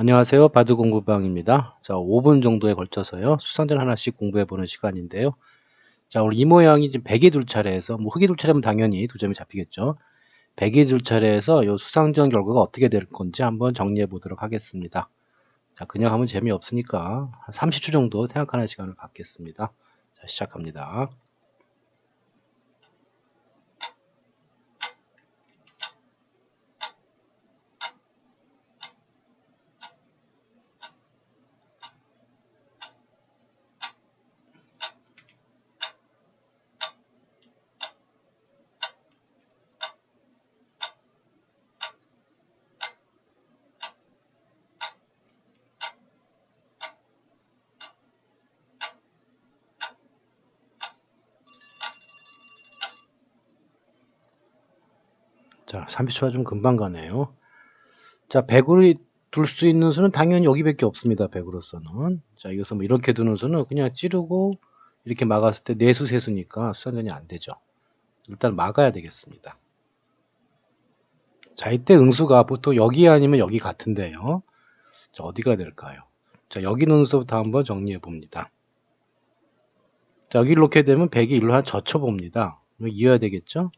안녕하세요. 바드 공부방입니다. 자, 5분 정도에 걸쳐서요. 수상전 하나씩 공부해 보는 시간인데요. 자, 오늘 이 모양이 지금 100이 둘 차례에서, 뭐 흑이 둘 차례면 당연히 두 점이 잡히겠죠. 100이 둘 차례에서 이 수상전 결과가 어떻게 될 건지 한번 정리해 보도록 하겠습니다. 자, 그냥 하면 재미없으니까 한 30초 정도 생각하는 시간을 갖겠습니다. 자, 시작합니다. 자, 30초가 좀 금방 가네요. 자, 100으로 둘 수 있는 수는 당연히 여기밖에 없습니다. 100으로서는. 자, 이것은 뭐 이렇게 두는 수는 그냥 찌르고 이렇게 막았을 때 내수 세수니까 수상전이 안 되죠. 일단 막아야 되겠습니다. 자, 이때 응수가 보통 여기 아니면 여기 같은데요. 자, 어디가 될까요? 자, 여기 능수부터 한번 정리해 봅니다. 자, 여기를 놓게 되면 100이 일로 한 젖혀 봅니다. 이어야 되겠죠?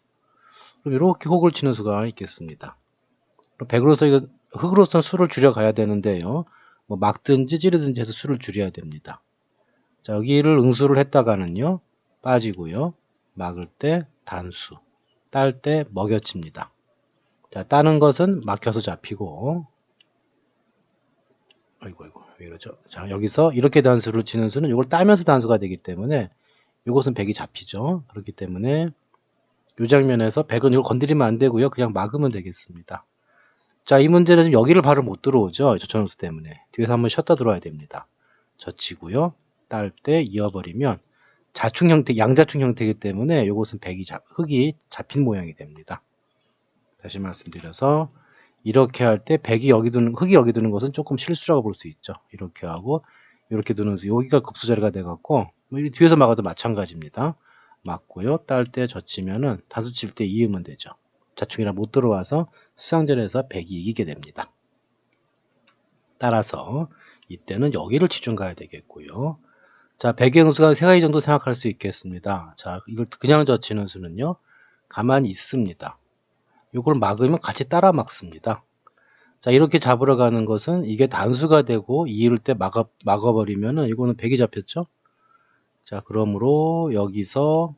그럼 이렇게 혹을 치는 수가 있겠습니다. 100으로서 이거 흙으로서 수를 줄여가야 되는데요. 뭐 막든지 찌르든지 해서 수를 줄여야 됩니다. 자, 여기를 응수를 했다가는요. 빠지고요. 막을 때 단수, 딸 때 먹여칩니다. 자, 따는 것은 막혀서 잡히고 아이고 아이고 왜 이러죠? 자, 여기서 이렇게 단수를 치는 수는 이걸 따면서 단수가 되기 때문에 이것은 100이 잡히죠. 그렇기 때문에 이 장면에서 100은 이걸 건드리면 안 되고요. 그냥 막으면 되겠습니다. 자, 이 문제는 지금 여기를 바로 못 들어오죠. 저천수 때문에. 뒤에서 한번 쉬었다 들어와야 됩니다. 젖히고요. 딸 때 이어버리면 자충 형태, 양자충 형태이기 때문에 이것은 100이 잡, 흙이 잡힌 모양이 됩니다. 다시 말씀드려서 이렇게 할 때 100이 여기 두는, 흙이 여기 두는 것은 조금 실수라고 볼 수 있죠. 이렇게 하고 이렇게 두는 수, 여기가 급수 자리가 돼갖고 뭐 뒤에서 막아도 마찬가지입니다. 맞고요. 딸 때 젖히면은 다수 칠 때 이으면 되죠. 자충이라 못 들어와서 수상전에서 100이 이기게 됩니다. 따라서 이때는 여기를 치중 가야 되겠고요. 자, 백의 응수가 세 가지 정도 생각할 수 있겠습니다. 자, 이걸 그냥 젖히는 수는요. 가만히 있습니다. 이걸 막으면 같이 따라 막습니다. 자, 이렇게 잡으러 가는 것은 이게 단수가 되고 이을 때 막아, 막아버리면은 이거는 100이 잡혔죠? 자, 그러므로 여기서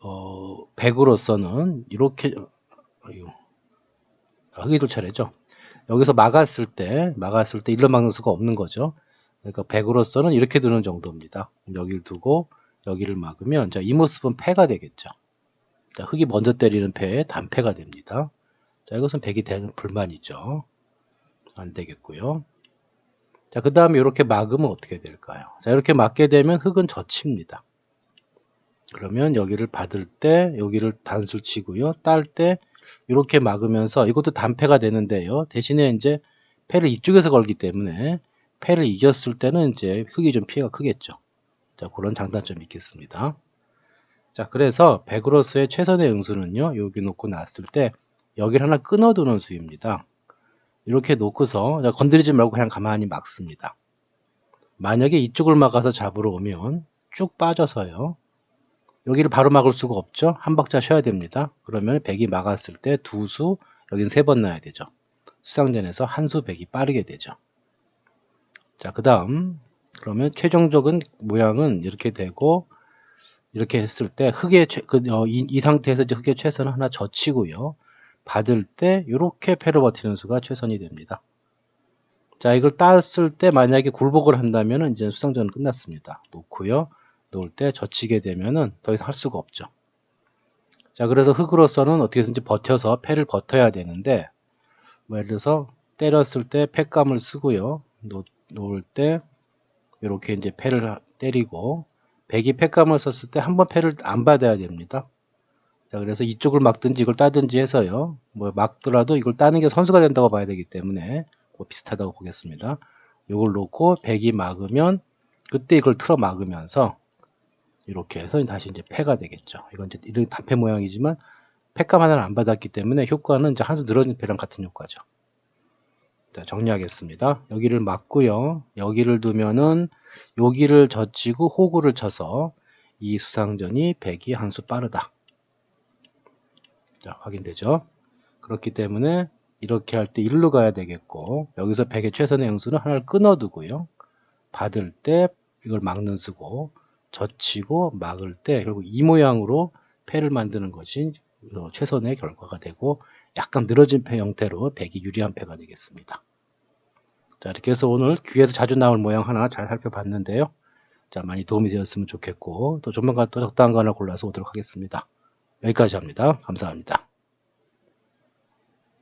어, 100으로서는 이렇게 아유, 흑이돌 차례죠. 여기서 막았을 때 막았을 때 일로 막는 수가 없는 거죠. 그러니까 100으로서는 이렇게 두는 정도입니다. 여기를 두고 여기를 막으면 자, 이 모습은 패가 되겠죠. 자, 흑이 먼저 때리는 패에 단패가 됩니다. 자, 이것은 100이 되는 불만이죠. 안 되겠고요. 자, 그 다음에 이렇게 막으면 어떻게 될까요? 자, 이렇게 막게 되면 흙은 젖힙니다. 그러면 여기를 받을 때 여기를 단술 치고요. 딸 때 이렇게 막으면서 이것도 단패가 되는데요. 대신에 이제 패를 이쪽에서 걸기 때문에 패를 이겼을 때는 이제 흙이 좀 피해가 크겠죠. 자, 그런 장단점이 있겠습니다. 자, 그래서 100으로서의 최선의 응수는요. 여기 놓고 놨을 때 여기를 하나 끊어두는 수입니다. 이렇게 놓고서 건드리지 말고 그냥 가만히 막습니다. 만약에 이쪽을 막아서 잡으러 오면 쭉 빠져서요. 여기를 바로 막을 수가 없죠. 한 박자 쉬어야 됩니다. 그러면 100이 막았을 때 두 수, 여기는 세번 나야 되죠. 수상전에서 한수 100이 빠르게 되죠. 자, 그 다음 그러면 최종적인 모양은 이렇게 되고 이렇게 했을 때 흙의 최, 그, 어, 이, 이, 상태에서 이제 흙의 최선을 하나 젖히고요. 받을 때 이렇게 패를 버티는 수가 최선이 됩니다. 자, 이걸 땄을 때 만약에 굴복을 한다면 이제 수상전은 끝났습니다. 놓고요. 놓을 때 젖히게 되면은 더 이상 할 수가 없죠. 자, 그래서 흙으로서는 어떻게든지 버텨서 패를 버텨야 되는데, 뭐 예를 들어서 때렸을 때 패감을 쓰고요. 놓, 놓을 때 이렇게 이제 패를 때리고, 백이 패감을 썼을 때 한 번 패를 안 받아야 됩니다. 자, 그래서 이쪽을 막든지 이걸 따든지 해서요. 뭐 막더라도 이걸 따는 게 선수가 된다고 봐야 되기 때문에 뭐 비슷하다고 보겠습니다. 이걸 놓고 백이 막으면 그때 이걸 틀어 막으면서 이렇게 해서 다시 이제 패가 되겠죠. 이건 이제 이런 단패 모양이지만 패감 하나를 안 받았기 때문에 효과는 이제 한수 늘어진 패랑 같은 효과죠. 자, 정리하겠습니다. 여기를 맞고요. 여기를 두면은 여기를 젖히고 호구를 쳐서 이 수상전이 100이 한 수 빠르다. 자, 확인되죠? 그렇기 때문에 이렇게 할 때 1로 가야 되겠고 여기서 100의 최선의 영수는 하나를 끊어두고요. 받을 때 이걸 막는 수고 젖히고 막을 때 결국 이 모양으로 패를 만드는 것이 어, 최선의 결과가 되고 약간 늘어진 패 형태로 100이 유리한 패가 되겠습니다. 자 이렇게 해서 오늘 귀에서 자주 나올 모양 하나 잘 살펴봤는데요. 자 많이 도움이 되었으면 좋겠고 또 조만간 또 적당한 거 하나 골라서 오도록 하겠습니다. 여기까지 합니다. 감사합니다.